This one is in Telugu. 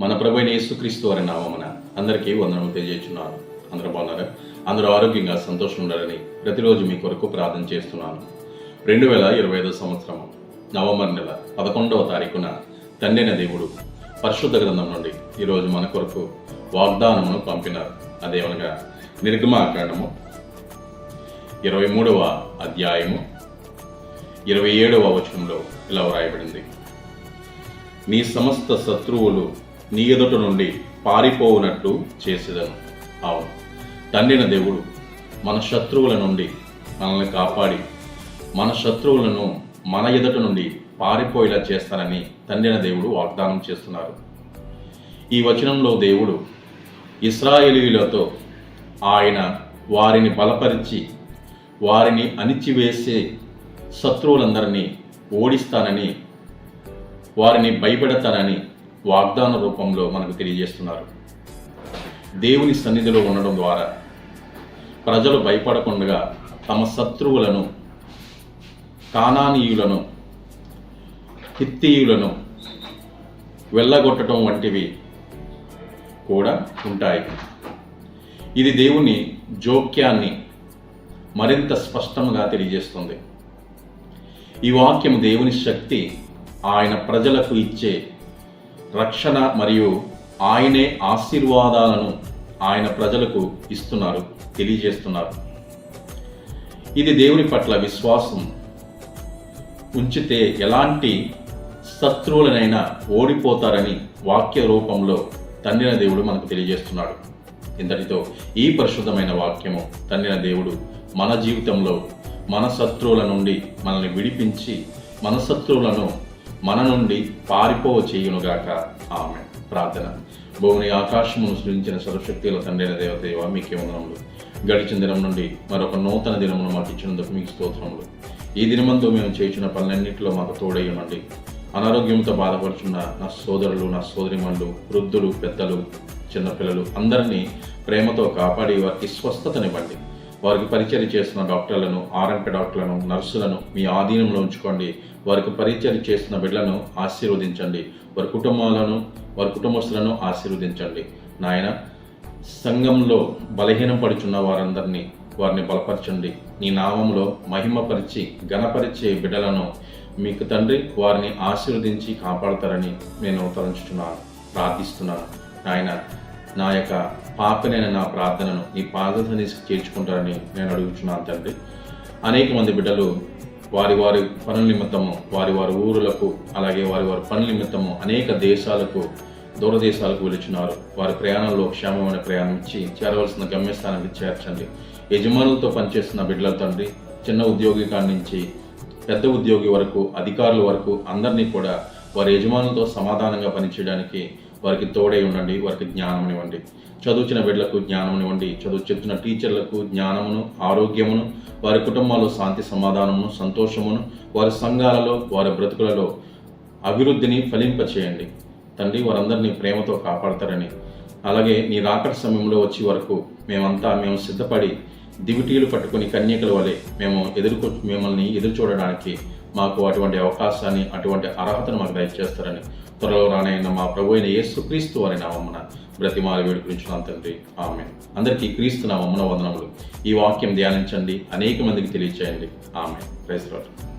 మన ప్రభు యేసుక్రీస్తు వారి నామమున అందరికీ వందనము తెలియజేస్తున్నాను. అందరూ బాగున్నారా? అందరూ ఆరోగ్యంగా సంతోషం ఉండాలని ప్రతిరోజు మీ కొరకు ప్రార్థన చేస్తున్నాను. రెండు వేల ఇరవై ఐదో సంవత్సరం నవంబర్ నెల పదకొండవ తారీఖున తండ్రిన దేవుడు పరిశుద్ధ గ్రంథం నుండి ఈరోజు మన కొరకు వాగ్దానమును పంపినారు. అదేమనగా నిర్గమాకాండము ఇరవై మూడవ అధ్యాయము ఇరవై ఏడవ వచనంలో ఇలా వ్రాయబడింది. నీ సమస్త శత్రువులు నీ ఎదుట నుండి పారిపోవునట్టు చేసేదను. అవును తండ్రిన దేవుడు మన శత్రువుల నుండి మనల్ని కాపాడి మన శత్రువులను మన ఎదుట నుండి పారిపోయేలా చేస్తానని తండ్రిన దేవుడు వాగ్దానం చేస్తున్నారు. ఈ వచనంలో దేవుడు ఇస్రాయేలీలతో ఆయన వారిని బలపరిచి వారిని అణిచివేసే శత్రువులందరినీ ఓడిస్తానని వారిని భయపెడతానని వాగ్దాన రూపంలో మనకు తెలియజేస్తున్నారు. దేవుని సన్నిధిలో ఉండడం ద్వారా ప్రజలు భయపడకుండా తమ శత్రువులను కానానీయులను హిత్తీయులను వెళ్ళగొట్టడం వంటివి కూడా ఉంటాయి. ఇది దేవుని జోక్యాన్ని మరింత స్పష్టంగా తెలియజేస్తుంది. ఈ వాక్యం దేవుని శక్తి ఆయన ప్రజలకు ఇచ్చే రక్షణ మరియు ఆయనే ఆశీర్వాదాలను ఆయన ప్రజలకు ఇస్తున్నారు తెలియజేస్తున్నారు. ఇది దేవుని పట్ల విశ్వాసం. ఉంచితే ఎలాంటి శత్రువులనైనా ఓడిపోతారని వాక్య రూపంలో తండ్రిన దేవుడు మనకు తెలియజేస్తున్నాడు. ఇంతటితో ఈ పరిశుద్ధమైన వాక్యము తండ్రిన దేవుడు మన జీవితంలో మన శత్రువుల నుండి మనల్ని విడిపించి మన శత్రువులను మన నుండి పారిపో చేయునుగాక. ఆమె ప్రార్థన. భూమిని ఆకాశమును సృజించిన సర్వశక్తిలో తండ్రైన దేవదేవ మీకే వందనములు. గడిచిన దినం నుండి మరొక నూతన దినమును మాకు ఇచ్చినందుకు మీకు స్తోత్రములు. ఈ దినమందు మేము చేసిన పనులన్నింటిలో మాకు తోడై ఉండండి. అనారోగ్యంతో బాధపడుచున్న నా సోదరులు నా సోదరిమణులు వృద్ధులు పెద్దలు చిన్నపిల్లలు అందరినీ ప్రేమతో కాపాడి వారికి స్వస్థతనివ్వండి. వారికి పరిచయం చేస్తున్న డాక్టర్లను ఆర్ఎంపీ డాక్టర్లను నర్సులను మీ ఆధీనంలో ఉంచుకోండి. వారికి పరిచయం చేస్తున్న బిడ్డలను ఆశీర్వదించండి. వారి కుటుంబాలను వారి కుటుంబస్తులను ఆశీర్వదించండి. నాయన సంఘంలో బలహీనం పడుచున్న వారందరినీ వారిని బలపరచండి. నీ నామంలో మహిమపరిచి ఘనపరిచే బిడ్డలను మీకు తండ్రి వారిని ఆశీర్వదించి కాపాడతారని నేను తలంచుతున్నాను ప్రార్థిస్తున్నాను. నాయన నా యొక్క పాపనైన నా ప్రార్థనను నీ పాదధని చేర్చుకుంటారని నేను అడుగుతున్నాను తండ్రి. అనేక మంది బిడ్డలు వారి వారి పనుల నిమిత్తము వారి వారి ఊరులకు అలాగే వారి వారి పనుల నిమిత్తము అనేక దేశాలకు దూరదేశాలకు వెళుచున్నారు వారి ప్రయాణంలో క్షేమమైన ప్రయాణం ఇచ్చి చేరవలసిన గమ్యస్థానానికి చేర్చండి. యజమానులతో పనిచేస్తున్న బిడ్డల తండ్రి చిన్న ఉద్యోగి కాడి నుంచి పెద్ద ఉద్యోగి వరకు అధికారుల వరకు అందరినీ కూడా వారి యజమానులతో సమాధానంగా పనిచేయడానికి వారికి తోడై ఉండండి వారికి జ్ఞానం ఇవ్వండి. చదువుచిన బిడ్డలకు జ్ఞానం ఇవ్వండి. చదువు చెప్తున్న టీచర్లకు జ్ఞానమును ఆరోగ్యమును వారి కుటుంబాల్లో శాంతి సమాధానమును సంతోషమును వారి సంఘాలలో వారి బ్రతుకులలో అభివృద్ధిని ఫలింపచేయండి. తండ్రి వారందరినీ ప్రేమతో కాపాడతారని. అలాగే నీ రాకటి సమయంలో వచ్చే వరకు మేమంతా మేము సిద్ధపడి దివిటీలు పట్టుకుని కన్యకల వలె మేము ఎదుర్కొ మిమ్మల్ని ఎదురు చూడడానికి మాకు అటువంటి అవకాశాన్ని అటువంటి అర్హతను మాకు దయచేస్తారని త్వరలో రానైన మా ప్రభు అయిన యేసుక్రీస్తు వారి నామమున బ్రతిమాల వేడుకునించున్నాం తండ్రి. ఆమె అందరికీ క్రీస్తు నామమున వందనములు. ఈ వాక్యం ధ్యానించండి అనేక మందికి తెలియచేయండి. ఆమె ప్రైజ్ లార్డ్.